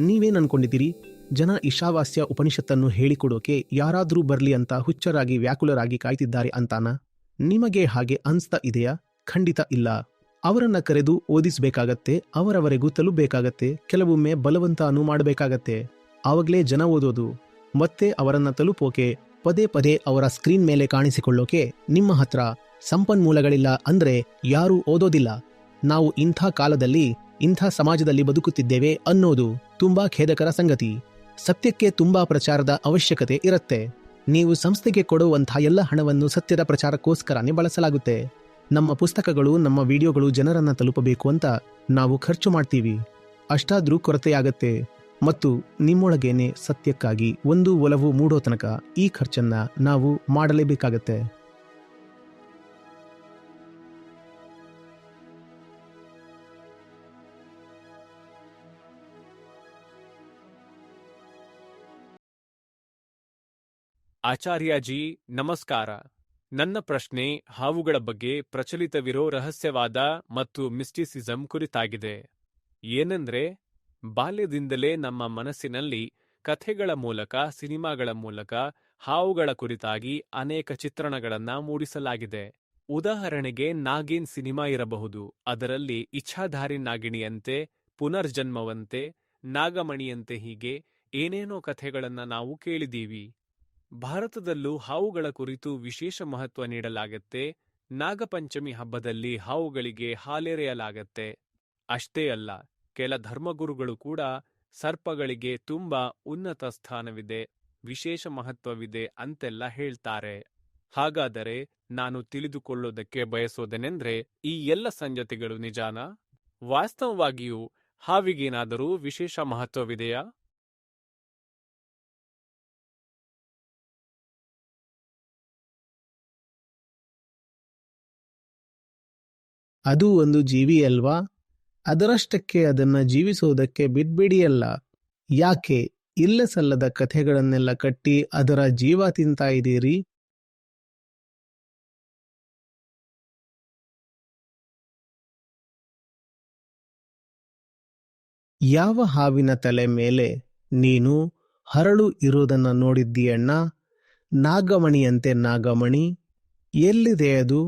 ನೀವೇನ್ ಅನ್ಕೊಂಡಿದ್ದೀರಿ? ಜನ ಇಶಾವಾಸ್ಯ ಉಪನಿಷತ್ತನ್ನು ಹೇಳಿಕೊಡೋಕೆ ಯಾರಾದ್ರೂ ಬರ್ಲಿ ಅಂತ ಹುಚ್ಚರಾಗಿ ವ್ಯಾಕುಲರಾಗಿ ಕಾಯ್ತಿದ್ದಾರೆ ಅಂತಾನ? ನಿಮಗೆ ಹಾಗೆ ಅನ್ಸ್ತಾ ಇದೆಯಾ? ಖಂಡಿತ ಇಲ್ಲ. ಅವರನ್ನ ಕರೆದು ಓದಿಸ್ಬೇಕಾಗತ್ತೆ, ಅವರವರೆಗೂ ತಲುಪಬೇಕಾಗತ್ತೆ, ಕೆಲವೊಮ್ಮೆ ಬಲವಂತನೂ ಮಾಡಬೇಕಾಗತ್ತೆ. ಆವಾಗಲೇ ಜನ ಓದೋದು. ಮತ್ತೆ ಅವರನ್ನ ತಲುಪೋಕೆ, ಪದೇ ಪದೇ ಅವರ ಸ್ಕ್ರೀನ್ ಮೇಲೆ ಕಾಣಿಸಿಕೊಳ್ಳೋಕೆ ನಿಮ್ಮ ಹತ್ರ ಸಂಪನ್ಮೂಲಗಳಿಲ್ಲ ಅಂದ್ರೆ ಯಾರೂ ಓದೋದಿಲ್ಲ. ನಾವು ಇಂಥ ಕಾಲದಲ್ಲಿ ಇಂಥ ಸಮಾಜದಲ್ಲಿ ಬದುಕುತ್ತಿದ್ದೇವೆ ಅನ್ನೋದು ತುಂಬಾ ಖೇದಕರ ಸಂಗತಿ. ಸತ್ಯಕ್ಕೆ ತುಂಬಾ ಪ್ರಚಾರದ ಅವಶ್ಯಕತೆ ಇರುತ್ತೆ. ನೀವು ಸಂಸ್ಥೆಗೆ ಕೊಡುವಂಥ ಎಲ್ಲ ಹಣವನ್ನು ಸತ್ಯದ ಪ್ರಚಾರಕ್ಕೋಸ್ಕರನೇ ಬಳಸಲಾಗುತ್ತೆ. ನಮ್ಮ ಪುಸ್ತಕಗಳು, ನಮ್ಮ ವಿಡಿಯೋಗಳು ಜನರನ್ನು ತಲುಪಬೇಕು ಅಂತ ನಾವು ಖರ್ಚು ಮಾಡ್ತೀವಿ. ಅಷ್ಟಾದರೂ ಕೊರತೆಯಾಗತ್ತೆ. ಮತ್ತು ನಿಮ್ಮೊಳಗೇನೆ ಸತ್ಯಕ್ಕಾಗಿ ಒಂದು ಒಲವು ಮೂಡೋ ತನಕ ಈ ಖರ್ಚನ್ನ ನಾವು ಮಾಡಲೇಬೇಕಾಗತ್ತೆ. ಆಚಾರ್ಯಜಿ ನಮಸ್ಕಾರ. ನನ್ನ ಪ್ರಶ್ನೆ ಹಾವುಗಳ ಬಗ್ಗೆ ಪ್ರಚಲಿತವಿರೋ ರಹಸ್ಯವಾದ ಮತ್ತು ಮಿಸ್ಟಿಸಿಸಂ ಕುರಿತಾಗಿದೆ. ಏನೆಂದ್ರೆ, ಬಾಲ್ಯದಿಂದಲೇ ನಮ್ಮ ಮನಸ್ಸಿನಲ್ಲಿ ಕಥೆಗಳ ಮೂಲಕ, ಸಿನಿಮಾಗಳ ಮೂಲಕ ಹಾವುಗಳ ಕುರಿತಾಗಿ ಅನೇಕ ಚಿತ್ರಣಗಳನ್ನ ಮೂಡಿಸಲಾಗಿದೆ. ಉದಾಹರಣೆಗೆ ನಾಗಿನ್ ಸಿನಿಮಾ ಇರಬಹುದು, ಅದರಲ್ಲಿ ಇಚ್ಛಾಧಾರಿ ನಾಗಿಣಿಯಂತೆ, ಪುನರ್ಜನ್ಮವಂತೆ, ನಾಗಮಣಿಯಂತೆ ಹೀಗೆ ಏನೇನೋ ಕಥೆಗಳನ್ನ ನಾವು ಕೇಳಿದೀವಿ ಭಾರತದಲ್ಲೂ ಹಾವುಗಳ ಕುರಿತು ವಿಶೇಷ ಮಹತ್ವ ನೀಡಲಾಗತ್ತೆ. ನಾಗಪಂಚಮಿ ಹಬ್ಬದಲ್ಲಿ ಹಾವುಗಳಿಗೆ ಹಾಲೆರೆಯಲಾಗತ್ತೆ. ಅಷ್ಟೇ ಅಲ್ಲ, ಕೆಲ ಧರ್ಮಗುರುಗಳು ಕೂಡ ಸರ್ಪಗಳಿಗೆ ತುಂಬಾ ಉನ್ನತ ಸ್ಥಾನವಿದೆ, ವಿಶೇಷ ಮಹತ್ವವಿದೆ ಅಂತೆಲ್ಲ ಹೇಳ್ತಾರೆ. ಹಾಗಾದರೆ ನಾನು ತಿಳಿದುಕೊಳ್ಳೋದಕ್ಕೆ ಬಯಸೋದೆನೆಂದ್ರೆ ಈ ಎಲ್ಲ ಸಂಗತಿಗಳು ನಿಜಾನ? ವಾಸ್ತವವಾಗಿಯೂ ಹಾವಿಗೇನಾದರೂ ವಿಶೇಷ ಮಹತ್ವವಿದೆಯಾ? ಅದು ಒಂದು ಜೀವಿ ಅಲ್ವಾ? ಅದರಷ್ಟಕ್ಕೆ ಅದನ್ನ ಜೀವಿಸೋದಕ್ಕೆ ಬಿಡ್ಬಿಡಿಯಲ್ಲ ಯಾಕೆ? ಇಲ್ಲ ಸಲ್ಲದ ಕಥೆಗಳನ್ನೆಲ್ಲ ಕಟ್ಟಿ ಅದರ ಜೀವ ತಿಂತಾ ಇದ್ದೀರಿ? ಯಾವ ಹಾವಿನ ತಲೆ ಮೇಲೆ ನೀನು ಹರಳು ಇರೋದನ್ನ ನೋಡಿದ್ದೀಯಣ್ಣ? ನಾಗಮಣಿಯಂತೆ ನಾಗಮಣಿ, ಎಲ್ಲಿದೆ ಅದು?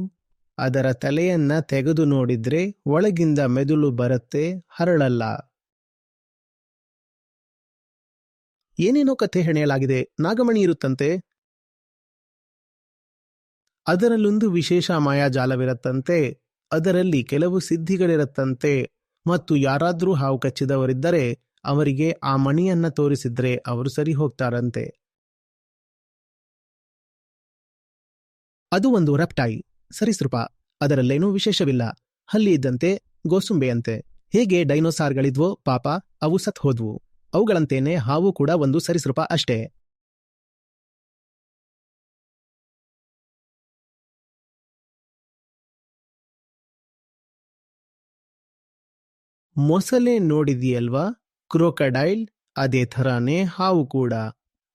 ಅದರ ತಲೆಯನ್ನ ತೆಗೆದು ನೋಡಿದ್ರೆ ಒಳಗಿಂದ ಮೆದುಳು ಬರುತ್ತೆ, ಹರಳಲ್ಲ. ಏನೇನೋ ಕಥೆ ಹೆಣೆಯಲಾಗಿದೆ, ನಾಗಮಣಿ ಇರುತ್ತಂತೆ? ಅದರಲ್ಲೊಂದು ವಿಶೇಷ ಮಾಯಾಜಾಲವಿರತ್ತಂತೆ, ಅದರಲ್ಲಿ ಕೆಲವು ಸಿದ್ಧಿಗಳಿರತ್ತಂತೆ, ಮತ್ತು ಯಾರಾದ್ರೂ ಹಾವು ಕಚ್ಚಿದವರಿದ್ದರೆ ಅವರಿಗೆ ಆ ಮಣಿಯನ್ನ ತೋರಿಸಿದ್ರೆ ಅವರು ಸರಿ ಹೋಗ್ತಾರಂತೆ. ಅದು ಒಂದು ರೆಪ್ಟೈ ಸರಿಸೃಪ ಅದರಲ್ಲೇನೂ ವಿಶೇಷವಿಲ್ಲ. ಹಲ್ಲಿ ಇದ್ದಂತೆ, ಗೋಸುಂಬೆಯಂತೆ. ಹೇಗೆ ಡೈನೋಸಾರ್ಗಳಿದ್ವೋ ಪಾಪ, ಅವು ಸತ್ ಹೋದ್ವು. ಅವುಗಳಂತೇನೆ ಹಾವು ಕೂಡ ಒಂದು ಸರಿಸೃಪ ಅಷ್ಟೇ. ಮೊಸಲೆ ನೋಡಿದೆಯಲ್ವಾ? ಕ್ರೋಕಡೈಲ್, ಅದೇ ಥರಾನೇ ಹಾವು ಕೂಡ.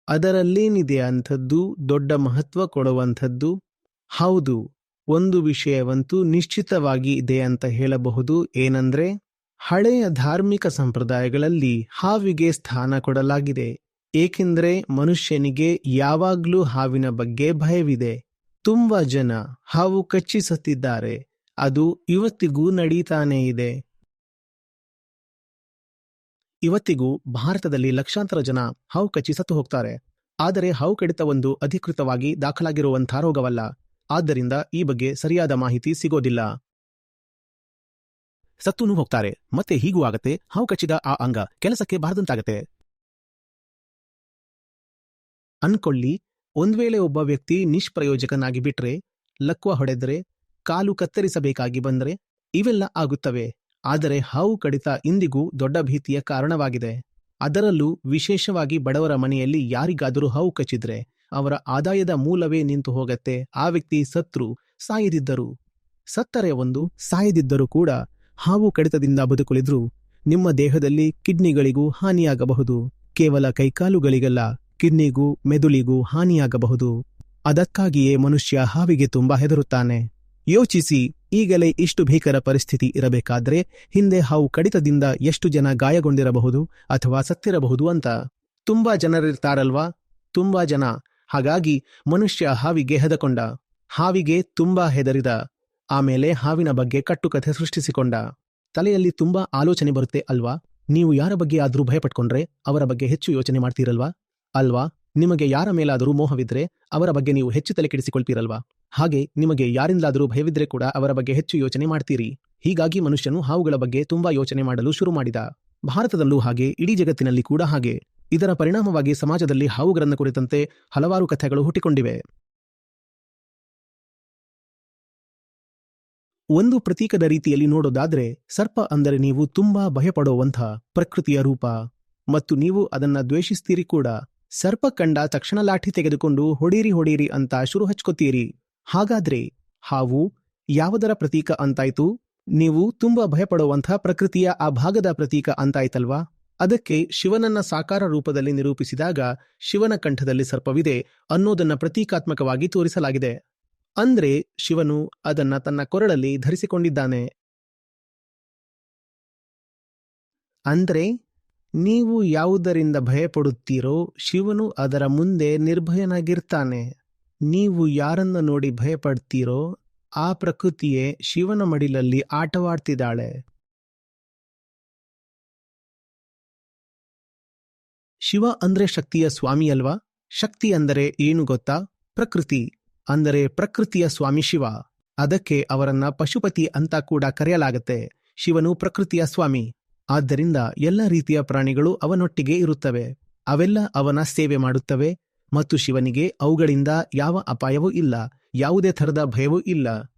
ಅದರಲ್ಲೇನಿದೆ ಅಂಥದ್ದು, ದೊಡ್ಡ ಮಹತ್ವ ಕೊಡುವಂಥದ್ದು? ಹೌದು. ಒಂದು ವಿಷಯವಂತೂ ನಿಶ್ಚಿತವಾಗಿ ಇದೆ ಅಂತ ಹೇಳಬಹುದು. ಏನಂದ್ರೆ, ಹಳೆಯ ಧಾರ್ಮಿಕ ಸಂಪ್ರದಾಯಗಳಲ್ಲಿ ಹಾವಿಗೆ ಸ್ಥಾನ ಕೊಡಲಾಗಿದೆ. ಏಕೆಂದರೆ, ಮನುಷ್ಯನಿಗೆ ಯಾವಾಗ್ಲೂ ಹಾವಿನ ಬಗ್ಗೆ ಭಯವಿದೆ. ತುಂಬಾ ಜನ ಹಾವು ಕಚ್ಚಿಸುತ್ತಿದ್ದಾರೆ. ಅದು ಇವತ್ತಿಗೂ ನಡೀತಾನೇ ಇದೆ. ಇವತ್ತಿಗೂ ಭಾರತದಲ್ಲಿ ಲಕ್ಷಾಂತರ ಜನ ಹಾವು ಕಚ್ಚಿ ಸತ್ತು ಹೋಗ್ತಾರೆ. ಆದರೆ, ಹಾವು ಕಡಿತ ಒಂದು ಅಧಿಕೃತವಾಗಿ ದಾಖಲಾಗಿರುವಂಥ ರೋಗವಲ್ಲ. ಆದ್ದರಿಂದ ಈ ಬಗ್ಗೆ ಸರಿಯಾದ ಮಾಹಿತಿ ಸಿಗೋದಿಲ್ಲ. ಸತ್ತೂನು ಹೋಗ್ತಾರೆ, ಮತ್ತೆ ಹೀಗೂ ಆಗತ್ತೆ, ಹಾವು ಕಚ್ಚಿದ ಆ ಅಂಗ ಕೆಲಸಕ್ಕೆ ಬಾರದಂತಾಗತ್ತೆ. ಅನ್ಕೊಳ್ಳಿ, ಒಂದ್ ವೇಳೆ ಒಬ್ಬ ವ್ಯಕ್ತಿ ನಿಷ್ಪ್ರಯೋಜಕನಾಗಿ ಬಿಟ್ರೆ, ಲಕ್ವ ಹೊಡೆದ್ರೆ, ಕಾಲು ಕತ್ತರಿಸಬೇಕಾಗಿ ಬಂದ್ರೆ, ಇವೆಲ್ಲ ಆಗುತ್ತವೆ. ಆದರೆ ಹಾವು ಕಡಿತ ಇಂದಿಗೂ ದೊಡ್ಡ ಭೀತಿಯ ಕಾರಣವಾಗಿದೆ. ಅದರಲ್ಲೂ ವಿಶೇಷವಾಗಿ ಬಡವರ ಮನೆಯಲ್ಲಿ ಯಾರಿಗಾದರೂ ಹಾವು ಕಚ್ಚಿದ್ರೆ ಅವರ ಆದಾಯದ ಮೂಲವೇ ನಿಂತು ಹೋಗತ್ತೆ. ಆ ವ್ಯಕ್ತಿ ಸತ್ರು, ಸಾಯದಿದ್ದರು. ಸತ್ತರೆ ಒಂದು, ಸಾಯದಿದ್ದರೂ ಕೂಡ ಹಾವು ಕಡಿತದಿಂದ ಬದುಕುಳಿದ್ರು. ನಿಮ್ಮ ದೇಹದಲ್ಲಿ ಕಿಡ್ನಿಗಳಿಗೂ ಹಾನಿಯಾಗಬಹುದು. ಕೇವಲ ಕೈಕಾಲುಗಳಿಗಲ್ಲ, ಕಿಡ್ನಿಗೂ ಮೆದುಳಿಗೂ ಹಾನಿಯಾಗಬಹುದು. ಅದಕ್ಕಾಗಿಯೇ ಮನುಷ್ಯ ಹಾವಿಗೆ ತುಂಬಾ ಹೆದರುತ್ತಾನೆ. ಯೋಚಿಸಿ, ಈಗಲೇ ಇಷ್ಟು ಭೀಕರ ಪರಿಸ್ಥಿತಿ ಇರಬೇಕಾದ್ರೆ ಹಿಂದೆ ಹಾವು ಕಡಿತದಿಂದ ಎಷ್ಟು ಜನ ಗಾಯಗೊಂಡಿರಬಹುದು ಅಥವಾ ಸತ್ತಿರಬಹುದು ಅಂತ. ತುಂಬಾ ಜನರಿರ್ತಾರಲ್ವಾ? ತುಂಬಾ ಜನ. ಹಾಗಾಗಿ ಮನುಷ್ಯ ಹಾವಿಗೆ ಹೆದಕೊಂಡ. ಹಾವಿಗೆ ತುಂಬಾ ಹೆದರಿದ. ಆಮೇಲೆ ಹಾವಿನ ಬಗ್ಗೆ ಕಟ್ಟುಕಥೆ ಸೃಷ್ಟಿಸಿಕೊಂಡ. ತಲೆಯಲ್ಲಿ ತುಂಬಾ ಆಲೋಚನೆ ಬರುತ್ತೆ ಅಲ್ವಾ? ನೀವು ಯಾರ ಬಗ್ಗೆ ಭಯ ಭಯಪಟ್ಕೊಂಡ್ರೆ ಅವರ ಬಗ್ಗೆ ಹೆಚ್ಚು ಯೋಚನೆ ಮಾಡ್ತೀರಲ್ವಾ? ಅಲ್ವಾ? ನಿಮಗೆ ಯಾರ ಮೇಲಾದರೂ ಮೋಹವಿದ್ರೆ ಅವರ ಬಗ್ಗೆ ನೀವು ಹೆಚ್ಚು ತಲೆ ಕೆಡಿಸಿಕೊಳ್ತೀರಲ್ವಾ? ಹಾಗೆ ನಿಮಗೆ ಯಾರಿಂದಲಾದರೂ ಭಯವಿದ್ರೆ ಕೂಡ ಅವರ ಬಗ್ಗೆ ಹೆಚ್ಚು ಯೋಚನೆ ಮಾಡ್ತೀರಿ. ಹೀಗಾಗಿ ಮನುಷ್ಯನು ಹಾವುಗಳ ಬಗ್ಗೆ ತುಂಬಾ ಯೋಚನೆ ಮಾಡಲು ಶುರು ಮಾಡಿದ. ಭಾರತದಲ್ಲೂ ಹಾಗೆ, ಇಡೀ ಜಗತ್ತಿನಲ್ಲಿ ಕೂಡ ಹಾಗೆ. ಇದರ ಪರಿಣಾಮವಾಗಿ ಸಮಾಜದಲ್ಲಿ ಹಾವುಗಳನ್ನು ಕುರಿತಂತೆ ಹಲವಾರು ಕಥೆಗಳು ಹುಟ್ಟಿಕೊಂಡಿವೆ. ಒಂದು ಪ್ರತೀಕದ ರೀತಿಯಲ್ಲಿ ನೋಡೋದಾದ್ರೆ ಸರ್ಪ ಅಂದರೆ ನೀವು ತುಂಬಾ ಭಯಪಡುವಂಥ ಪ್ರಕೃತಿಯ ರೂಪ. ಮತ್ತು ನೀವು ಅದನ್ನ ದ್ವೇಷಿಸ್ತೀರಿ ಕೂಡ. ಸರ್ಪ ಕಂಡ ತಕ್ಷಣ ಲಾಠಿ ತೆಗೆದುಕೊಂಡು ಹೊಡೀರಿ ಹೊಡೀರಿ ಅಂತ ಶುರು ಹಚ್ಕೋತೀರಿ. ಹಾಗಾದ್ರೆ ಹಾವು ಯಾವುದರ ಪ್ರತೀಕ ಅಂತಾಯ್ತು? ನೀವು ತುಂಬಾ ಭಯಪಡುವಂಥ ಪ್ರಕೃತಿಯ ಆ ಭಾಗದ ಪ್ರತೀಕ ಅಂತಾಯ್ತಲ್ವಾ? ಅದಕ್ಕೆ ಶಿವನನ್ನ ಸಾಕಾರ ರೂಪದಲ್ಲಿ ನಿರೂಪಿಸಿದಾಗ ಶಿವನ ಕಂಠದಲ್ಲಿ ಸರ್ಪವಿದೆ ಅನ್ನೋದನ್ನ ಪ್ರತೀಕಾತ್ಮಕವಾಗಿ ತೋರಿಸಲಾಗಿದೆ. ಅಂದ್ರೆ ಶಿವನು ಅದನ್ನ ತನ್ನ ಕೊರಳಲ್ಲಿ ಧರಿಸಿಕೊಂಡಿದ್ದಾನೆ. ಅಂದ್ರೆ ನೀವು ಯಾವುದರಿಂದ ಭಯಪಡುತ್ತೀರೋ ಶಿವನು ಅದರ ಮುಂದೆ ನಿರ್ಭಯನಾಗಿರ್ತಾನೆ. ನೀವು ಯಾರನ್ನ ನೋಡಿ ಭಯಪಡ್ತೀರೋ ಆ ಪ್ರಕೃತಿಯೇ ಶಿವನ ಮಡಿಲಲ್ಲಿ ಆಟವಾಡ್ತಿದ್ದಾಳೆ. ಶಿವ ಅಂದ್ರೆ ಶಕ್ತಿಯ ಸ್ವಾಮಿ ಅಲ್ವಾ? ಶಕ್ತಿ ಅಂದರೆ ಏನು ಗೊತ್ತಾ? ಪ್ರಕೃತಿ. ಅಂದರೆ ಪ್ರಕೃತಿಯ ಸ್ವಾಮಿ ಶಿವ. ಅದಕ್ಕೆ ಅವರನ್ನ ಪಶುಪತಿ ಅಂತ ಕೂಡ ಕರೆಯಲಾಗತ್ತೆ. ಶಿವನು ಪ್ರಕೃತಿಯ ಸ್ವಾಮಿ. ಆದ್ದರಿಂದ ಎಲ್ಲ ರೀತಿಯ ಪ್ರಾಣಿಗಳು ಅವನೊಟ್ಟಿಗೆ ಇರುತ್ತವೆ. ಅವೆಲ್ಲ ಅವನ ಸೇವೆ ಮಾಡುತ್ತವೆ. ಮತ್ತು ಶಿವನಿಗೆ ಅವುಗಳಿಂದ ಯಾವ ಅಪಾಯವೂ ಇಲ್ಲ. ಯಾವುದೇ ಥರದ ಭಯವೂ ಇಲ್ಲ.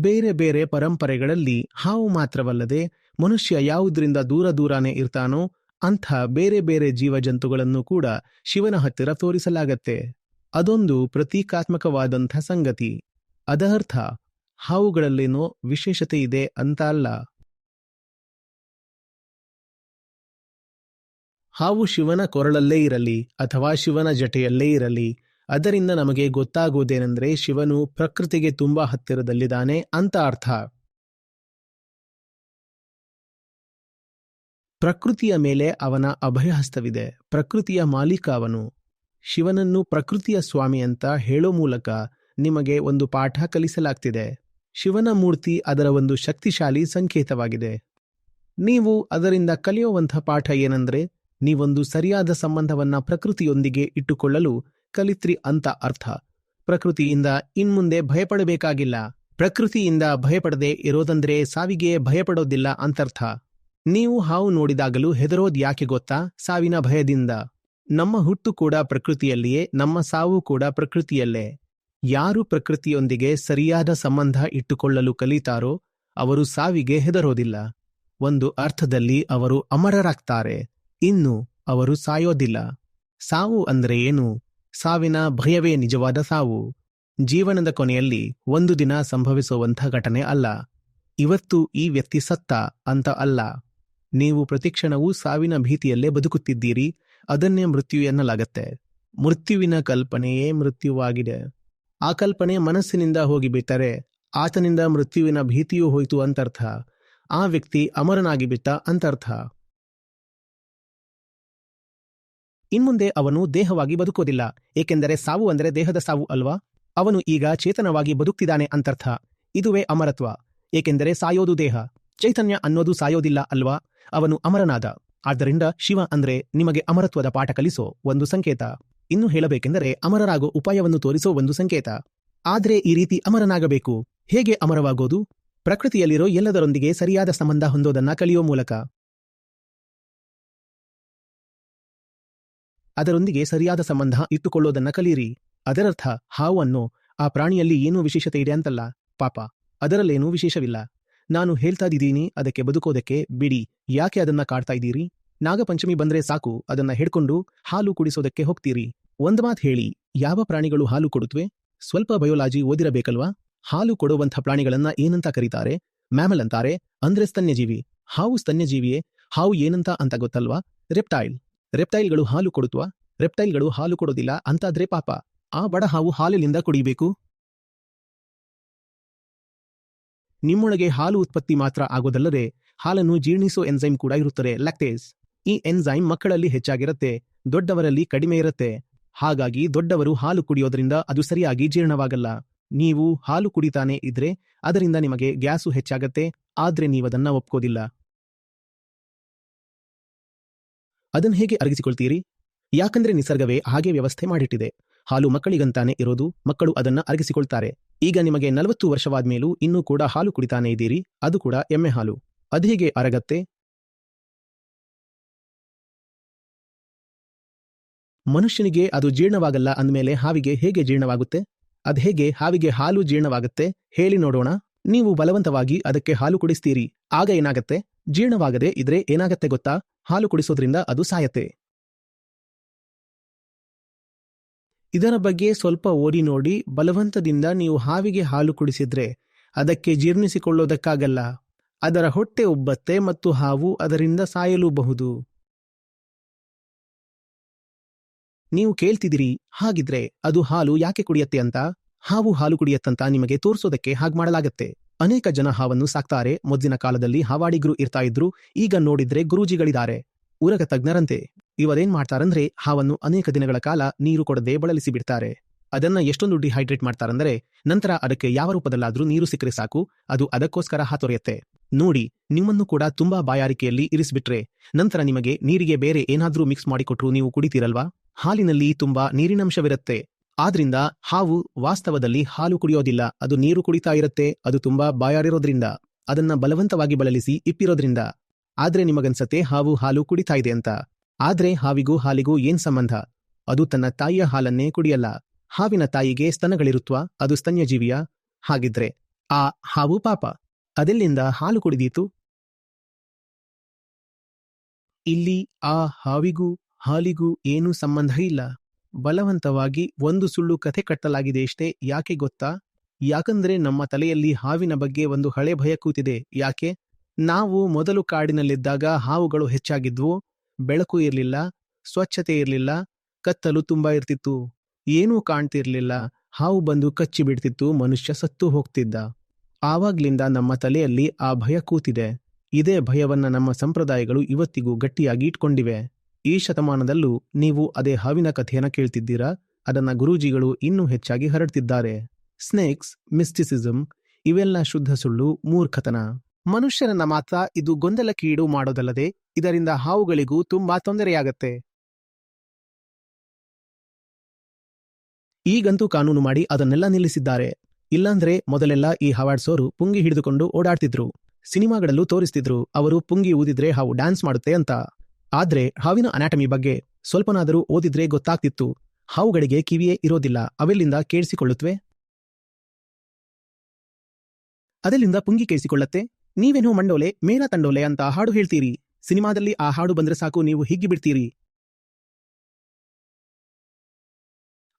ಬೇರೆ ಬೇರೆ ಪರಂಪರೆಗಳಲ್ಲಿ ಹಾವು ಮಾತ್ರವಲ್ಲದೆ ಮನುಷ್ಯ ಯಾವುದರಿಂದ ದೂರ ದೂರಾನೇ ಇರ್ತಾನೋ ಅಂಥ ಬೇರೆ ಬೇರೆ ಜೀವಜಂತುಗಳನ್ನು ಕೂಡ ಶಿವನ ಹತ್ತಿರ ತೋರಿಸಲಾಗತ್ತೆ. ಅದೊಂದು ಪ್ರತೀಕಾತ್ಮಕವಾದಂಥ ಸಂಗತಿ. ಅದರ್ಥ, ಹಾವುಗಳಲ್ಲೇನೋ ವಿಶೇಷತೆ ಇದೆ ಅಂತ ಅಲ್ಲ. ಹಾವು ಶಿವನ ಕೊರಳಲ್ಲೇ ಇರಲಿ ಅಥವಾ ಶಿವನ ಜಟೆಯಲ್ಲೇ ಇರಲಿ ಅದರಿಂದ ನಮಗೆ ಗೊತ್ತಾಗುವುದೇನೆಂದರೆ ಶಿವನು ಪ್ರಕೃತಿಗೆ ತುಂಬಾ ಹತ್ತಿರದಲ್ಲಿದ್ದಾನೆ ಅಂತ ಅರ್ಥ. ಪ್ರಕೃತಿಯ ಮೇಲೆ ಅವನ ಅಭಯಹಸ್ತವಿದೆ. ಪ್ರಕೃತಿಯ ಮಾಲೀಕ ಅವನು. ಶಿವನನ್ನು ಪ್ರಕೃತಿಯ ಸ್ವಾಮಿ ಅಂತ ಹೇಳೋ ಮೂಲಕ ನಿಮಗೆ ಒಂದು ಪಾಠ ಕಲಿಸಲಾಗ್ತಿದೆ. ಶಿವನ ಮೂರ್ತಿ ಅದರ ಒಂದು ಶಕ್ತಿಶಾಲಿ ಸಂಕೇತವಾಗಿದೆ. ನೀವು ಅದರಿಂದ ಕಲಿಯುವಂಥ ಪಾಠ ಏನೆಂದರೆ ನೀವೊಂದು ಸರಿಯಾದ ಸಂಬಂಧವನ್ನ ಪ್ರಕೃತಿಯೊಂದಿಗೆ ಇಟ್ಟುಕೊಳ್ಳಲು ಕಲಿತ್ರಿ ಅಂತ ಅರ್ಥ. ಪ್ರಕೃತಿಯಿಂದ ಇನ್ಮುಂದೆ ಭಯಪಡಬೇಕಾಗಿಲ್ಲ. ಪ್ರಕೃತಿಯಿಂದ ಭಯಪಡದೆ ಇರೋದಂದ್ರೆ ಸಾವಿಗೆ ಭಯಪಡೋದಿಲ್ಲ ಅಂತರ್ಥ. ನೀವು ಹಾವು ನೋಡಿದಾಗಲೂ ಹೆದರೋದ್ ಯಾಕೆ ಗೊತ್ತಾ? ಸಾವಿನ ಭಯದಿಂದ. ನಮ್ಮ ಹುಟ್ಟು ಕೂಡ ಪ್ರಕೃತಿಯಲ್ಲಿಯೇ, ನಮ್ಮ ಸಾವು ಕೂಡ ಪ್ರಕೃತಿಯಲ್ಲೇ. ಯಾರು ಪ್ರಕೃತಿಯೊಂದಿಗೆ ಸರಿಯಾದ ಸಂಬಂಧ ಇಟ್ಟುಕೊಳ್ಳಲು ಕಲಿತಾರೋ, ಅವರು ಸಾವಿಗೆ ಹೆದರೋದಿಲ್ಲ. ಒಂದು ಅರ್ಥದಲ್ಲಿ ಅವರು ಅಮರರಾಗ್ತಾರೆ. ಇನ್ನು ಅವರು ಸಾಯೋದಿಲ್ಲ. ಸಾವು ಅಂದ್ರೆ ಏನು? ಸಾವಿನ ಭಯವೇ ನಿಜವಾದ ಸಾವು. ಜೀವನದ ಕೊನೆಯಲ್ಲಿ ಒಂದು ದಿನ ಸಂಭವಿಸುವಂಥ ಘಟನೆ ಅಲ್ಲ. ಇವತ್ತು ಈ ವ್ಯಕ್ತಿ ಸತ್ತ ಅಂತ ಅಲ್ಲ. ನೀವು ಪ್ರತಿಕ್ಷಣವೂ ಸಾವಿನ ಭೀತಿಯಲ್ಲೇ ಬದುಕುತ್ತಿದ್ದೀರಿ. ಅದನ್ನೇ ಮೃತ್ಯು ಎನ್ನಲಾಗತ್ತೆ. ಮೃತ್ಯುವಿನ ಕಲ್ಪನೆಯೇ ಮೃತ್ಯುವಾಗಿದೆ. ಆ ಕಲ್ಪನೆ ಮನಸ್ಸಿನಿಂದ ಹೋಗಿಬಿಟ್ಟರೆ ಆತನಿಂದ ಮೃತ್ಯುವಿನ ಭೀತಿಯೂ ಹೋಯಿತು ಅಂತರ್ಥ. ಆ ವ್ಯಕ್ತಿ ಅಮರನಾಗಿಬಿಟ್ಟ ಅಂತರ್ಥ. ಇನ್ಮುಂದೆ ಅವನು ದೇಹವಾಗಿ ಬದುಕೋದಿಲ್ಲ ಏಕೆಂದರೆ ಸಾವು ಅಂದರೆ ದೇಹದ ಸಾವು ಅಲ್ವಾ? ಅವನು ಈಗ ಚೇತನವಾಗಿ ಬದುಕ್ತಿದ್ದಾನೆ ಅಂತರ್ಥ. ಇದುವೇ ಅಮರತ್ವ, ಏಕೆಂದರೆ ಸಾಯೋದು ದೇಹ. ಚೈತನ್ಯ ಅನ್ನೋದು ಸಾಯೋದಿಲ್ಲ ಅಲ್ವಾ? ಅವನು ಅಮರನಾದ. ಆದ್ದರಿಂದ ಶಿವ ಅಂದ್ರೆ ನಿಮಗೆ ಅಮರತ್ವದ ಪಾಠ ಕಲಿಸೋ ಒಂದು ಸಂಕೇತ. ಇನ್ನು ಹೇಳಬೇಕೆಂದರೆ ಅಮರರಾಗೋ ಉಪಾಯವನ್ನು ತೋರಿಸೋ ಒಂದು ಸಂಕೇತ. ಆದ್ರೆ ಈ ರೀತಿ ಅಮರನಾಗಬೇಕು. ಹೇಗೆ ಅಮರವಾಗೋದು? ಪ್ರಕೃತಿಯಲ್ಲಿರೋ ಎಲ್ಲದರೊಂದಿಗೆ ಸರಿಯಾದ ಸಂಬಂಧ ಹೊಂದೋದನ್ನ ಕಲಿಯೋ ಮೂಲಕ. ಅದರೊಂದಿಗೆ ಸರಿಯಾದ ಸಂಬಂಧ ಇಟ್ಟುಕೊಳ್ಳೋದನ್ನ ಕಲಿಯಿರಿ ಅದರರ್ಥ, ಹಾವನ್ನು, ಆ ಪ್ರಾಣಿಯಲ್ಲಿ ಏನೂ ವಿಶೇಷತೆ ಇದೆ ಅಂತಲ್ಲ. ಪಾಪ, ಅದರಲ್ಲೇನೂ ವಿಶೇಷವಿಲ್ಲ. ನಾನು ಹೇಳ್ತಾ ಇದ್ದೀನಿ, ಅದಕ್ಕೆ ಬದುಕೋದಕ್ಕೆ ಬಿಡಿ. ಯಾಕೆ ಅದನ್ನ ಕಾಡ್ತಾ ಇದ್ದೀರಿ? ನಾಗಪಂಚಮಿ ಬಂದ್ರೆ ಸಾಕು, ಅದನ್ನ ಹಿಡ್ಕೊಂಡು ಹಾಲು ಕುಡಿಸೋದಕ್ಕೆ ಹೋಗ್ತೀರಿ. ಒಂದ್ ಮಾತು ಹೇಳಿ, ಯಾವ ಪ್ರಾಣಿಗಳು ಹಾಲು ಕೊಡುತ್ತವೆ ಸ್ವಲ್ಪ ಬಯೋಲಾಜಿ ಓದಿರಬೇಕಲ್ವಾ? ಹಾಲು ಕೊಡುವಂಥ ಪ್ರಾಣಿಗಳನ್ನ ಏನಂತ ಕರೀತಾರೆ? ಮ್ಯಾಮಲ್ ಅಂತಾರೆ ಅಂದ್ರೆ ಸ್ತನ್ಯಜೀವಿ ಹಾವು ಸ್ತನ್ಯಜೀವಿಯೇ, ಹಾವು ಏನಂತ ಅಂತ ಗೊತ್ತಲ್ವಾ? ರೆಪ್ಟೈಲ್. ರೆಪ್ಟೈಲ್ಗಳು ಹಾಲು ಕೊಡುತ್ತವಾ ರೆಪ್ಟೈಲ್ಗಳು ಹಾಲು ಕೊಡೋದಿಲ್ಲ ಅಂತಾದ್ರೆ ಪಾಪ. ಆ ಬಡ ಹಾವು ಹಾಲಿನಿಂದ ಕುಡಿಬೇಕು? ನಿಮ್ಮೊಳಗೆ ಹಾಲು ಉತ್ಪತ್ತಿ ಮಾತ್ರ ಆಗೋದಲ್ಲದೆ ಹಾಲನ್ನು ಜೀರ್ಣಿಸೋ ಎನ್ಸೈಮ್ ಕೂಡ ಇರುತ್ತದೆ, ಲ್ಯಾಕ್ಟೇಸ್. ಈ ಎನ್ಸೈಮ್ ಮಕ್ಕಳಲ್ಲಿ ಹೆಚ್ಚಾಗಿರುತ್ತೆ, ದೊಡ್ಡವರಲ್ಲಿ ಕಡಿಮೆ ಇರುತ್ತೆ. ಹಾಗಾಗಿ ದೊಡ್ಡವರು ಹಾಲು ಕುಡಿಯೋದ್ರಿಂದ ಅದು ಸರಿಯಾಗಿ ಜೀರ್ಣವಾಗಲ್ಲ. ನೀವು ಹಾಲು ಕುಡಿತಾನೆ ಇದ್ರೆ ಅದರಿಂದ ನಿಮಗೆ ಗ್ಯಾಸು ಹೆಚ್ಚಾಗತ್ತೆ, ಆದ್ರೆ ನೀವದನ್ನ ಒಪ್ಕೋದಿಲ್ಲ. ಅದನ್ನ ಹೇಗೆ ಅರಗಿಸಿಕೊಳ್ತೀರಿ? ಯಾಕಂದ್ರೆ ನಿಸರ್ಗವೇ ಹಾಗೆ ವ್ಯವಸ್ಥೆ ಮಾಡಿಟ್ಟಿದೆ. ಹಾಲು ಮಕ್ಕಳಿಗಂತಾನೆ ಇರೋದು, ಮಕ್ಕಳು ಅದನ್ನ ಅರಗಿಸಿಕೊಳ್ತಾರೆ. ಈಗ ನಿಮಗೆ ನಲವತ್ತು ವರ್ಷವಾದ ಮೇಲೂ ಇನ್ನೂ ಕೂಡ ಹಾಲು ಕುಡಿತಾನೆ ಇದ್ದೀರಿ, ಅದು ಕೂಡ ಎಮ್ಮೆ ಹಾಲು. ಅದು ಹೇಗೆ ಅರಗತ್ತೆ? ಮನುಷ್ಯನಿಗೆ ಅದು ಜೀರ್ಣವಾಗಲ್ಲ ಅಂದಮೇಲೆ ಹಾವಿಗೆ ಹೇಗೆ ಜೀರ್ಣವಾಗುತ್ತೆ? ಅದು ಹೇಗೆ ಹಾವಿಗೆ ಹಾಲು ಜೀರ್ಣವಾಗುತ್ತೆ? ಹೇಳಿ ನೋಡೋಣ. ನೀವು ಬಲವಂತವಾಗಿ ಅದಕ್ಕೆ ಹಾಲು ಕುಡಿಸ್ತೀರಿ. ಆಗ ಏನಾಗತ್ತೆ? ಜೀರ್ಣವಾಗದೆ ಇದ್ರೆ ಏನಾಗತ್ತೆ ಗೊತ್ತಾ? ಹಾಲು ಕುಡಿಸೋದ್ರಿಂದ ಅದು ಸಾಯತ್ತೆ. ಇದರ ಬಗ್ಗೆ ಸ್ವಲ್ಪ ಓದಿ ನೋಡಿ, ಬಲವಂತದಿಂದ ನೀವು ಹಾವಿಗೆ ಹಾಲು ಕುಡಿಸಿದ್ರೆ ಅದಕ್ಕೆ ಜೀರ್ಣಿಸಿಕೊಳ್ಳೋದಕ್ಕಾಗಲ್ಲ. ಅದರ ಹೊಟ್ಟೆ ಉಬ್ಬತ್ತೆ ಮತ್ತು ಹಾವು ಅದರಿಂದ ಸಾಯಲೂಬಹುದು. ನೀವು ಕೇಳ್ತಿದಿರಿ ಹಾಗಿದ್ರೆ ಅದು ಹಾಲು ಯಾಕೆ ಕುಡಿಯತ್ತೆ ಅಂತ? ಹಾವು ಹಾಲು ಕುಡಿಯತ್ತಂತ ನಿಮಗೆ ತೋರಿಸೋದಕ್ಕೆ ಹಾಗೆ ಮಾಡಲಾಗತ್ತೆ. ಅನೇಕ ಜನ ಹಾವನ್ನು ಸಾಕ್ತಾರೆ. ಮೊದಲಿನ ಕಾಲದಲ್ಲಿ ಹಾವಾಡಿಗರು ಇರ್ತಾ ಇದ್ರು. ಈಗ ನೋಡಿದ್ರೆ ಗುರೂಜಿಗಳಿದ್ದಾರೆ. ಉರಗ ತಜ್ಞರಂತೆ. ಇವರೇನ್ ಮಾಡ್ತಾರಂದ್ರೆ ಹಾವನ್ನು ಅನೇಕ ದಿನಗಳ ಕಾಲ ನೀರು ಕೊಡದೆ ಬಳಲಿಸಿ ಬಿಡ್ತಾರೆ. ಅದನ್ನ ಎಷ್ಟೊಂದು ಡಿಹೈಡ್ರೇಟ್ ಮಾಡ್ತಾರಂದ್ರೆ ನಂತರ ಅದಕ್ಕೆ ಯಾವ ರೂಪದಲ್ಲಾದ್ರೂ ನೀರು ಸಿಕ್ಕರೆ ಸಾಕು. ಅದು ಅದಕ್ಕೋಸ್ಕರ ಹಾತೊರೆಯತ್ತೆ. ನೋಡಿ, ನಿಮ್ಮನ್ನು ಕೂಡ ತುಂಬಾ ಬಾಯಾರಿಕೆಯಲ್ಲಿ ಇರಿಸಿಬಿಟ್ರೆ. ನಂತರ ನಿಮಗೆ ನೀರಿಗೆ ಬೇರೆ ಏನಾದ್ರೂ ಮಿಕ್ಸ್ ಮಾಡಿಕೊಟ್ರು ನೀವು ಕುಡಿತೀರಲ್ವಾ? ಹಾಲಿನಲ್ಲಿ ತುಂಬಾ ನೀರಿನಂಶವಿರುತ್ತೆ. ಆದ್ರಿಂದ ಹಾವು ವಾಸ್ತವದಲ್ಲಿ ಹಾಲು ಕುಡಿಯೋದಿಲ್ಲ. ಅದು ನೀರು ಕುಡಿತಾ ಇರುತ್ತೆ, ಅದು ತುಂಬಾ ಬಾಯಾರಿರೋದ್ರಿಂದ. ಅದನ್ನ ಬಲವಂತವಾಗಿ ಬಳಲಿಸಿ ಇಪ್ಪಿರೋದ್ರಿಂದ ಆದ್ರೆ ನಿಮಗನ್ಸತ್ತೆ, ಹಾವು ಹಾಲು ಕುಡಿತಾ ಇದೆ ಅಂತ. ಆದ್ರೆ ಹಾವಿಗೂ ಹಾಲಿಗೂ ಏನ್ ಸಂಬಂಧ? ಅದು ತನ್ನ ತಾಯಿಯ ಹಾಲನ್ನೇ ಕುಡಿಯಲ್ಲ. ಹಾವಿನ ತಾಯಿಗೆ ಸ್ತನಗಳಿರುತ್ವ? ಅದು ಸ್ತನ್ಯಜೀವಿಯ? ಹಾಗಿದ್ರೆ ಆ ಹಾವು ಪಾಪ. ಅದೆಲ್ಲಿಂದ ಹಾಲು ಕುಡಿದೀತು? ಇಲ್ಲಿ ಆ ಹಾವಿಗೂ ಹಾಲಿಗೂ ಏನೂ ಸಂಬಂಧ ಇಲ್ಲ. ಬಲವಂತವಾಗಿ ಒಂದು ಸುಳ್ಳು ಕಥೆ ಕಟ್ಟಲಾಗಿದೆಯಷ್ಟೇ ಯಾಕೆ ಗೊತ್ತಾ? ಯಾಕಂದ್ರೆ ನಮ್ಮ ತಲೆಯಲ್ಲಿ ಹಾವಿನ ಬಗ್ಗೆ ಒಂದು ಹಳೆ ಭಯ ಕೂತಿದೆ. ಯಾಕೆ? ನಾವು ಮೊದಲು ಕಾಡಿನಲ್ಲಿದ್ದಾಗ ಹಾವುಗಳು ಹೆಚ್ಚಾಗಿದ್ವು. ಬೆಳಕು ಇರಲಿಲ್ಲ. ಸ್ವಚ್ಛತೆ ಇರಲಿಲ್ಲ. ಕತ್ತಲು ತುಂಬಾ ಇರ್ತಿತ್ತು. ಏನೂ ಕಾಣ್ತಿರ್ಲಿಲ್ಲ. ಹಾವು ಬಂದು ಕಚ್ಚಿ ಬಿಡ್ತಿತ್ತು. ಮನುಷ್ಯ ಸತ್ತು ಹೋಗ್ತಿದ್ದ. ಆವಾಗ್ಲಿಂದ ನಮ್ಮ ತಲೆಯಲ್ಲಿ ಆ ಭಯ ಕೂತಿದೆ. ಇದೇ ಭಯವನ್ನ ನಮ್ಮ ಸಂಪ್ರದಾಯಗಳು ಇವತ್ತಿಗೂ ಗಟ್ಟಿಯಾಗಿ ಇಟ್ಕೊಂಡಿವೆ. ಈ ಶತಮಾನದಲ್ಲೂ ನೀವು ಅದೇ ಹಾವಿನ ಕಥೆಯನ್ನು ಕೇಳ್ತಿದ್ದೀರಾ? ಅದನ್ನ ಗುರೂಜಿಗಳು ಇನ್ನೂ ಹೆಚ್ಚಾಗಿ ಹರಡ್ತಿದ್ದಾರೆ. ಸ್ನೇಕ್ಸ್ ಮಿಸ್ಟಿಸಿಸಂ ಇವೆಲ್ಲ ಶುದ್ಧ ಸುಳ್ಳು, ಮೂರ್ಖತನ. ಮನುಷ್ಯರನ್ನ ಮಾತ್ರ ಇದು ಗೊಂದಲಕ್ಕೀಡು ಮಾಡೋದಲ್ಲದೆ ಇದರಿಂದ ಹಾವುಗಳಿಗೂ ತುಂಬಾ ತೊಂದರೆಯಾಗತ್ತೆ. ಈಗಂತೂ ಕಾನೂನು ಮಾಡಿ ಅದನ್ನೆಲ್ಲ ನಿಲ್ಲಿಸಿದ್ದಾರೆ. ಇಲ್ಲಾಂದ್ರೆ ಮೊದಲೆಲ್ಲ ಈ ಹವಾಡ್ಸೋರು ಪುಂಗಿ ಹಿಡಿದುಕೊಂಡು ಓಡಾಡ್ತಿದ್ರು. ಸಿನಿಮಾಗಳಲ್ಲೂ ತೋರಿಸ್ತಿದ್ರು, ಅವರು ಪುಂಗಿ ಊದಿದ್ರೆ ಹಾವು ಡ್ಯಾನ್ಸ್ ಮಾಡುತ್ತೆ ಅಂತ. ಆದ್ರೆ ಹಾವಿನ ಅನಾಟಮಿ ಬಗ್ಗೆ ಸ್ವಲ್ಪನಾದರೂ ಓದಿದ್ರೆ ಗೊತ್ತಾಗ್ತಿತ್ತು. ಹಾವುಗಳಿಗೆ ಕಿವಿಯೇ ಇರೋದಿಲ್ಲ. ಅವೆಲ್ಲಿಂದ ಕೇಳಿಸಿಕೊಳ್ಳುತ್ತವೆ ಅದೆಲ್ಲಿಂದ ಪುಂಗಿ ಕೇಳಿಸಿಕೊಳ್ಳತ್ತೆ? ನೀವೇನೋ ಮಂಡೋಲೆ, ಮೇನ ತಂಡೋಲೆ ಅಂತ ಹಾಡು ಹೇಳ್ತೀರಿ? ಸಿನಿಮಾದಲ್ಲಿ ಆ ಹಾಡು ಬಂದ್ರೆ ಸಾಕು, ನೀವು ಹಿಗ್ಗಿಬಿಡ್ತೀರಿ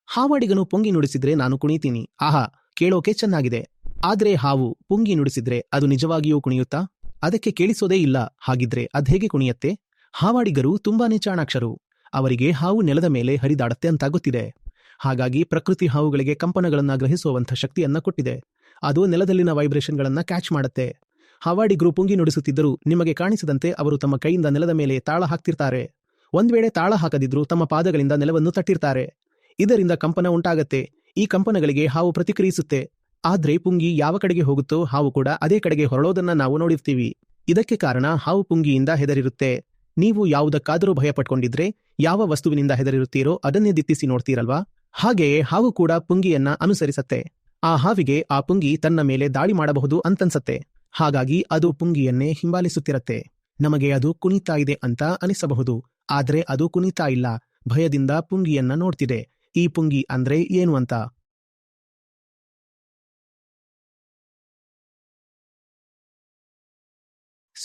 ಹಾವಾಡಿಗನು ಪೊಂಗಿ ನುಡಿಸಿದ್ರೆ ನಾನು ಕುಣಿತೀನಿ. ಆಹಾ, ಕೇಳೋಕೆ ಚೆನ್ನಾಗಿದೆ. ಆದ್ರೆ ಹಾವು ಪುಂಗಿ ನುಡಿಸಿದ್ರೆ ಅದು ನಿಜವಾಗಿಯೂ ಕುಣಿಯುತ್ತಾ? ಅದಕ್ಕೆ ಕೇಳಿಸೋದೇ ಇಲ್ಲ. ಹಾಗಿದ್ರೆ ಅದ್ಹೇಗೆ ಕುಣಿಯತ್ತೆ? ಹಾವಾಡಿಗರು ತುಂಬಾನೇ ಚಾಣಾಕ್ಷರು. ಅವರಿಗೆ ಹಾವು ನೆಲದ ಮೇಲೆ ಹರಿದಾಡತ್ತೆ ಅಂತ ಗೊತ್ತಿದೆ ಹಾಗಾಗಿ ಪ್ರಕೃತಿ ಹಾವುಗಳಿಗೆ ಕಂಪನಗಳನ್ನ ಗ್ರಹಿಸುವಂಥ ಶಕ್ತಿಯನ್ನ ಕೊಟ್ಟಿದೆ. ಅದು ನೆಲದಲ್ಲಿನ ವೈಬ್ರೇಷನ್ಗಳನ್ನ ಕ್ಯಾಚ್ ಮಾಡುತ್ತೆ. ಹಾವಾಡಿಗರು ಪುಂಗಿ ನುಡಿಸುತ್ತಿದ್ದರೂ ನಿಮಗೆ ಕಾಣಿಸದಂತೆ ಅವರು ತಮ್ಮ ಕೈಯಿಂದ ನೆಲದ ಮೇಲೆ ತಾಳ ಹಾಕ್ತಿರ್ತಾರೆ. ಒಂದ್ ವೇಳೆ ತಾಳ ಹಾಕದಿದ್ರೂ ತಮ್ಮ ಪಾದಗಳಿಂದ ನೆಲವನ್ನು ತಟ್ಟಿರ್ತಾರೆ. ಇದರಿಂದ ಕಂಪನ ಉಂಟಾಗತ್ತೆ. ಈ ಕಂಪನಗಳಿಗೆ ಹಾವು ಪ್ರತಿಕ್ರಿಯಿಸುತ್ತೆ. ಆದ್ರೆ ಪುಂಗಿ ಯಾವ ಕಡೆಗೆ ಹೋಗುತ್ತೋ ಹಾವು ಕೂಡ ಅದೇ ಕಡೆಗೆ ಹೊರಳೋದನ್ನ ನಾವು ನೋಡಿರ್ತೀವಿ. ಇದಕ್ಕೆ ಕಾರಣ ಹಾವು ಪುಂಗಿಯಿಂದ ಹೆದರಿರುತ್ತೆ. ನೀವು ಯಾವುದಕ್ಕಾದರೂ ಭಯಪಟ್ಕೊಂಡಿದ್ರೆ ಯಾವ ವಸ್ತುವಿನಿಂದ ಹೆದರಿರುತ್ತೀರೋ ಅದನ್ನೇ ದಿತ್ತಿಸಿ ನೋಡ್ತೀರಲ್ವಾ? ಹಾಗೆಯೇ ಹಾವು ಕೂಡ ಪುಂಗಿಯನ್ನ ಅನುಸರಿಸತ್ತೆ. ಆ ಹಾವಿಗೆ ಆ ಪುಂಗಿ ತನ್ನ ಮೇಲೆ ದಾಳಿ ಮಾಡಬಹುದು ಅಂತನ್ಸತ್ತೆ. ಹಾಗಾಗಿ ಅದು ಪುಂಗಿಯನ್ನೇ ಹಿಂಬಾಲಿಸುತ್ತಿರತ್ತೆ. ನಮಗೆ ಅದು ಕುಣಿತಾ ಇದೆ ಅಂತ ಅನಿಸಬಹುದು. ಆದ್ರೆ ಅದು ಕುಣಿತಾ ಇಲ್ಲ. ಭಯದಿಂದ ಪುಂಗಿಯನ್ನ ನೋಡ್ತಿದೆ. ಈ ಪುಂಗಿ ಅಂದ್ರೆ ಏನು ಅಂತ?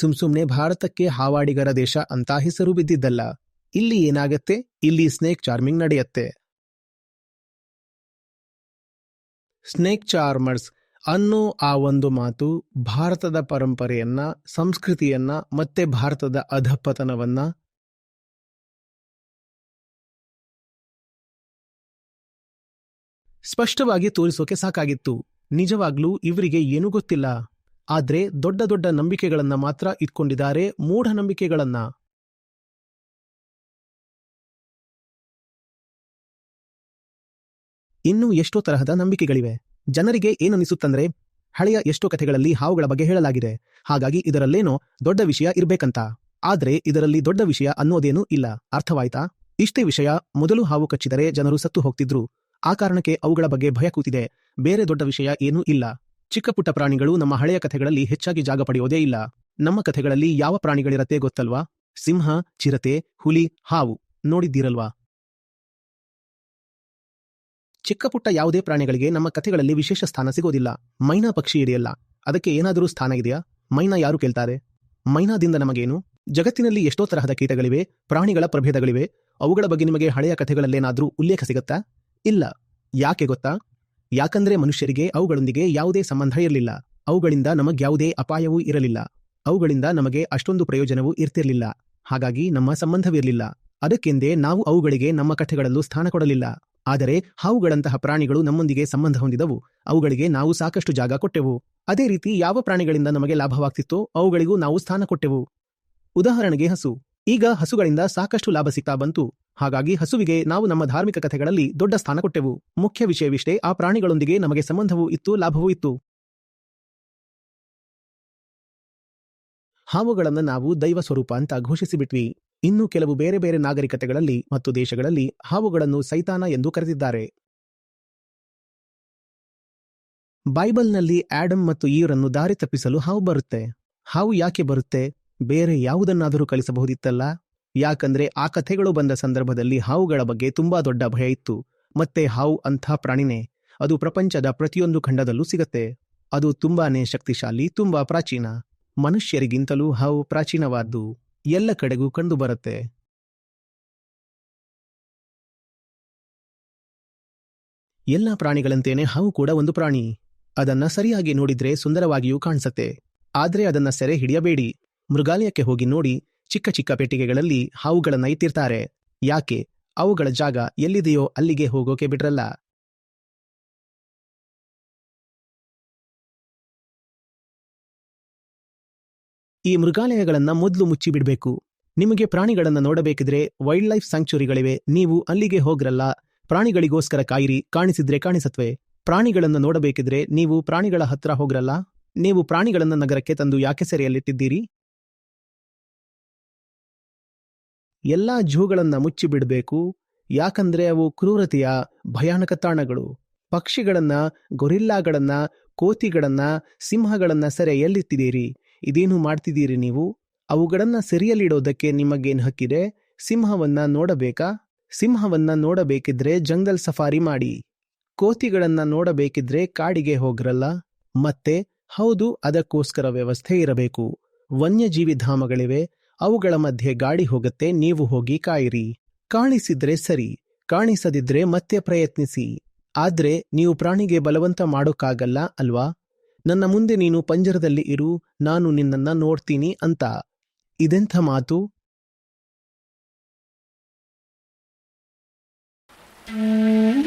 ಸುಮ್ ಸುಮ್ನೆ ಭಾರತಕ್ಕೆ ಹಾವಾಡಿಗರ ದೇಶ ಅಂತ ಹೆಸರು ಬಿದ್ದಿದ್ದಲ್ಲ. ಇಲ್ಲಿ ಏನಾಗತ್ತೆ? ಇಲ್ಲಿ ಸ್ನೇಕ್ ಚಾರ್ಮಿಂಗ್ ನಡೆಯತ್ತೆ. ಸ್ನೇಕ್ ಚಾರ್ಮರ್ಸ್ ಅನ್ನೋ ಆ ಒಂದು ಮಾತು ಭಾರತದ ಪರಂಪರೆಯನ್ನ, ಸಂಸ್ಕೃತಿಯನ್ನ ಮತ್ತೆ ಭಾರತದ ಅಧಪತನವನ್ನ ಸ್ಪಷ್ಟವಾಗಿ ತೋರಿಸೋಕೆ ಸಾಕಾಗಿತ್ತು. ನಿಜವಾಗ್ಲೂ ಇವರಿಗೆ ಏನೂ ಗೊತ್ತಿಲ್ಲ. ಆದ್ರೆ ದೊಡ್ಡ ದೊಡ್ಡ ನಂಬಿಕೆಗಳನ್ನ ಮಾತ್ರ ಇಟ್ಕೊಂಡಿದ್ದಾರೆ ಮೂಢನಂಬಿಕೆಗಳನ್ನ ಇನ್ನೂ ಎಷ್ಟೋ ತರಹದ ನಂಬಿಕೆಗಳಿವೆ. ಜನರಿಗೆ ಏನನಿಸುತ್ತಂದ್ರೆ ಹಳೆಯ ಎಷ್ಟೋ ಕಥೆಗಳಲ್ಲಿ ಹಾವುಗಳ ಬಗ್ಗೆ ಹೇಳಲಾಗಿದೆ. ಹಾಗಾಗಿ ಇದರಲ್ಲೇನೋ ದೊಡ್ಡ ವಿಷಯ ಇರ್ಬೇಕಂತ. ಆದ್ರೆ ಇದರಲ್ಲಿ ದೊಡ್ಡ ವಿಷಯ ಅನ್ನೋದೇನೂ ಇಲ್ಲ. ಅರ್ಥವಾಯ್ತಾ? ಇಷ್ಟೇ ವಿಷಯ, ಮೊದಲು ಹಾವು ಕಚ್ಚಿದರೆ ಜನರು ಸತ್ತು ಹೋಗ್ತಿದ್ರು. ಆ ಕಾರಣಕ್ಕೆ ಅವುಗಳ ಬಗ್ಗೆ ಭಯ ಕೂತಿದೆ. ಬೇರೆ ದೊಡ್ಡ ವಿಷಯ ಏನೂ ಇಲ್ಲ. ಚಿಕ್ಕ ಪುಟ್ಟ ಪ್ರಾಣಿಗಳು ನಮ್ಮ ಹಳೆಯ ಕಥೆಗಳಲ್ಲಿ ಹೆಚ್ಚಾಗಿ ಜಾಗ ಪಡೆಯೋದೇ ಇಲ್ಲ. ನಮ್ಮ ಕಥೆಗಳಲ್ಲಿ ಯಾವ ಪ್ರಾಣಿಗಳಿರತ್ತೆ ಗೊತ್ತಲ್ವಾ? ಸಿಂಹ, ಚಿರತೆ, ಹುಲಿ, ಹಾವು ನೋಡಿದ್ದೀರಲ್ವಾ? ಚಿಕ್ಕ ಪುಟ್ಟ ಯಾವುದೇ ಪ್ರಾಣಿಗಳಿಗೆ ನಮ್ಮ ಕಥೆಗಳಲ್ಲಿ ವಿಶೇಷ ಸ್ಥಾನ ಸಿಗೋದಿಲ್ಲ. ಮೈನಾ ಪಕ್ಷಿ ಇದೆಯಲ್ಲ, ಅದಕ್ಕೆ ಏನಾದರೂ ಸ್ಥಾನ ಇದೆಯಾ? ಮೈನಾ ಯಾರು ಕೇಳ್ತಾರೆ? ಮೈನಾದಿಂದ ನಮಗೇನು? ಜಗತ್ತಿನಲ್ಲಿ ಎಷ್ಟೋ ತರಹದ ಕೀಟಗಳಿವೆ, ಪ್ರಾಣಿಗಳ ಪ್ರಭೇದಗಳಿವೆ. ಅವುಗಳ ಬಗ್ಗೆ ನಿಮಗೆ ಹಳೆಯ ಕಥೆಗಳಲ್ಲೇನಾದರೂ ಉಲ್ಲೇಖ ಸಿಗುತ್ತಾ? ಇಲ್ಲ. ಯಾಕೆ ಗೊತ್ತಾ? ಯಾಕಂದ್ರೆ ಮನುಷ್ಯರಿಗೆ ಅವುಗಳೊಂದಿಗೆ ಯಾವುದೇ ಸಂಬಂಧ ಇರಲಿಲ್ಲ. ಅವುಗಳಿಂದ ನಮಗ್ಯಾವುದೇ ಅಪಾಯವೂ ಇರಲಿಲ್ಲ. ಅವುಗಳಿಂದ ನಮಗೆ ಅಷ್ಟೊಂದು ಪ್ರಯೋಜನವೂ ಇರ್ತಿರಲಿಲ್ಲ. ಹಾಗಾಗಿ ನಮ್ಮ ಸಂಬಂಧವಿರಲಿಲ್ಲ. ಅದಕ್ಕೆಂದೇ ನಾವು ಅವುಗಳಿಗೆ ನಮ್ಮ ಕಥೆಗಳಲ್ಲೂ ಸ್ಥಾನ ಕೊಡಲಿಲ್ಲ. ಆದರೆ ಹಾವುಗಳಂತಹ ಪ್ರಾಣಿಗಳು ನಮ್ಮೊಂದಿಗೆ ಸಂಬಂಧ ಹೊಂದಿದವು. ಅವುಗಳಿಗೆ ನಾವು ಸಾಕಷ್ಟು ಜಾಗ ಕೊಟ್ಟೆವು. ಅದೇ ರೀತಿ ಯಾವ ಪ್ರಾಣಿಗಳಿಂದ ನಮಗೆ ಲಾಭವಾಗ್ತಿತ್ತೋ ಅವುಗಳಿಗೂ ನಾವು ಸ್ಥಾನ ಕೊಟ್ಟೆವು. ಉದಾಹರಣೆಗೆ ಹಸು. ಈಗ ಹಸುಗಳಿಂದ ಸಾಕಷ್ಟು ಲಾಭ ಸಿಗ್ತಾ ಬಂತು. ಹಾಗಾಗಿ ಹಸುವಿಗೆ ನಾವು ನಮ್ಮ ಧಾರ್ಮಿಕ ಕಥೆಗಳಲ್ಲಿ ದೊಡ್ಡ ಸ್ಥಾನ ಕೊಟ್ಟೆವು. ಮುಖ್ಯ ವಿಷಯವಿಷ್ಟೇ ಆ ಪ್ರಾಣಿಗಳೊಂದಿಗೆ ನಮಗೆ ಸಂಬಂಧವೂ ಇತ್ತು, ಲಾಭವೂ ಇತ್ತು. ಹಾವುಗಳನ್ನು ನಾವು ದೈವ ಸ್ವರೂಪ ಅಂತ ಘೋಷಿಸಿಬಿಟ್ವಿ. ಇನ್ನು ಕೆಲವು ಬೇರೆ ಬೇರೆ ನಾಗರಿಕತೆಗಳಲ್ಲಿ ಮತ್ತು ದೇಶಗಳಲ್ಲಿ ಹಾವುಗಳನ್ನು ಸೈತಾನ ಎಂದು ಕರೆದಿದ್ದಾರೆ. ಬೈಬಲ್ನಲ್ಲಿ ಆಡಮ್ ಮತ್ತು ಈವರನ್ನು ದಾರಿ ತಪ್ಪಿಸಲು ಹಾವು ಬರುತ್ತೆ. ಹಾವು ಯಾಕೆ ಬರುತ್ತೆ? ಬೇರೆ ಯಾವುದನ್ನಾದರೂ ಕಲಿಸಬಹುದಿತ್ತಲ್ಲ? ಯಾಕಂದ್ರೆ ಆ ಕಥೆಗಳು ಬಂದ ಸಂದರ್ಭದಲ್ಲಿ ಹಾವುಗಳ ಬಗ್ಗೆ ತುಂಬಾ ದೊಡ್ಡ ಭಯ ಇತ್ತು. ಮತ್ತೆ ಹಾವು ಅಂಥ ಪ್ರಾಣಿನೇ. ಅದು ಪ್ರಪಂಚದ ಪ್ರತಿಯೊಂದು ಖಂಡದಲ್ಲೂ ಸಿಗತ್ತೆ. ಅದು ತುಂಬಾನೇ ಶಕ್ತಿಶಾಲಿ, ತುಂಬಾ ಪ್ರಾಚೀನ. ಮನುಷ್ಯರಿಗಿಂತಲೂ ಹಾವು ಪ್ರಾಚೀನವಾದ್ದು ಎಲ್ಲ ಕಡೆಗೂ ಕಂಡುಬರುತ್ತೆ ಎಲ್ಲ ಪ್ರಾಣಿಗಳಂತೇನೆ ಹಾವು ಕೂಡ ಒಂದು ಪ್ರಾಣಿ. ಅದನ್ನ ಸರಿಯಾಗಿ ನೋಡಿದ್ರೆ ಸುಂದರವಾಗಿಯೂ ಕಾಣಿಸತ್ತೆ. ಆದ್ರೆ ಅದನ್ನ ಸೆರೆ ಹಿಡಿಯಬೇಡಿ. ಮೃಗಾಲಯಕ್ಕೆ ಹೋಗಿ ನೋಡಿ ಚಿಕ್ಕ ಚಿಕ್ಕ ಪೆಟ್ಟಿಗೆಗಳಲ್ಲಿ ಹಾವುಗಳನ್ನ ಇಟ್ಟಿರ್ತಾರೆ ಯಾಕೆ? ಅವುಗಳ ಜಾಗ ಎಲ್ಲಿದೆಯೋ ಅಲ್ಲಿಗೆ ಹೋಗೋಕೆ ಬಿಡ್ರಲ್ಲ ಈ ಮೃಗಾಲಯಗಳನ್ನ ಮೊದಲು ಮುಚ್ಚಿಬಿಡ್ಬೇಕು ನಿಮಗೆ ಪ್ರಾಣಿಗಳನ್ನ ನೋಡಬೇಕಿದ್ರೆ ವೈಲ್ಡ್ ಲೈಫ್ ಸ್ಯಾಂಕ್ಚುರಿಗಳಿವೆ. ನೀವು ಅಲ್ಲಿಗೆ ಹೋಗ್ರಲ್ಲ. ಪ್ರಾಣಿಗಳಿಗೋಸ್ಕರ ಕಾಯಿರಿ, ಕಾಣಿಸಿದ್ರೆ ಕಾಣಿಸತ್ವೆ. ಪ್ರಾಣಿಗಳನ್ನು ನೋಡಬೇಕಿದ್ರೆ ನೀವು ಪ್ರಾಣಿಗಳ ಹತ್ರ ಹೋಗ್ರಲ್ಲ. ನೀವು ಪ್ರಾಣಿಗಳನ್ನು ನಗರಕ್ಕೆ ತಂದು ಯಾಕೆ ಸೆರೆಯಲ್ಲಿಟ್ಟಿದ್ದೀರಿ? ಎಲ್ಲಾ ಝೂಗಳನ್ನ ಮುಚ್ಚಿಬಿಡಬೇಕು ಯಾಕಂದ್ರೆ ಅವು ಕ್ರೂರತೆಯ ಭಯಾನಕ ತಾಣಗಳು. ಪಕ್ಷಿಗಳನ್ನ, ಗೊರಿಲ್ಲಾಗಳನ್ನ, ಕೋತಿಗಳನ್ನ, ಸಿಂಹಗಳನ್ನ ಸೆರೆ ಎಲ್ಲಿತ್ತಿದ್ದೀರಿ ಇದೇನು ಮಾಡ್ತಿದ್ದೀರಿ ನೀವು? ಅವುಗಳನ್ನ ಸೆರೆಯಲ್ಲಿಡೋದಕ್ಕೆ ನಿಮಗೇನು ಹಕ್ಕಿದೆ? ಸಿಂಹವನ್ನ ನೋಡಬೇಕಾ? ಸಿಂಹವನ್ನ ನೋಡಬೇಕಿದ್ರೆ ಜಂಗಲ್ ಸಫಾರಿ ಮಾಡಿ. ಕೋತಿಗಳನ್ನ ನೋಡಬೇಕಿದ್ರೆ ಕಾಡಿಗೆ ಹೋಗ್ರಲ್ಲ? ಮತ್ತೆ ಹೌದು, ಅದಕ್ಕೋಸ್ಕರ ವ್ಯವಸ್ಥೆ ಇರಬೇಕು. ವನ್ಯಜೀವಿ ಧಾಮಗಳಿವೆ. ಅವುಗಳ ಮಧ್ಯೆ ಗಾಡಿ ಹೋಗುತ್ತೆ, ನೀವು ಹೋಗಿ ಕಾಯಿರಿ. ಕಾಣಿಸಿದ್ರೆ ಸರಿ, ಕಾಣಿಸದಿದ್ರೆ ಮತ್ತೆ ಪ್ರಯತ್ನಿಸಿ. ಆದ್ರೆ ನೀವು ಪ್ರಾಣಿಗೆ ಬಲವಂತ ಮಾಡೋಕ್ಕಾಗಲ್ಲ ಅಲ್ವಾ? ನನ್ನ ಮುಂದೆ ನೀನು ಪಂಜರದಲ್ಲಿ ಇರು, ನಾನು ನಿನ್ನನ್ನ ನೋಡ್ತೀನಿ ಅಂತ. ಇದೆಂಥ ಮಾತು? Thank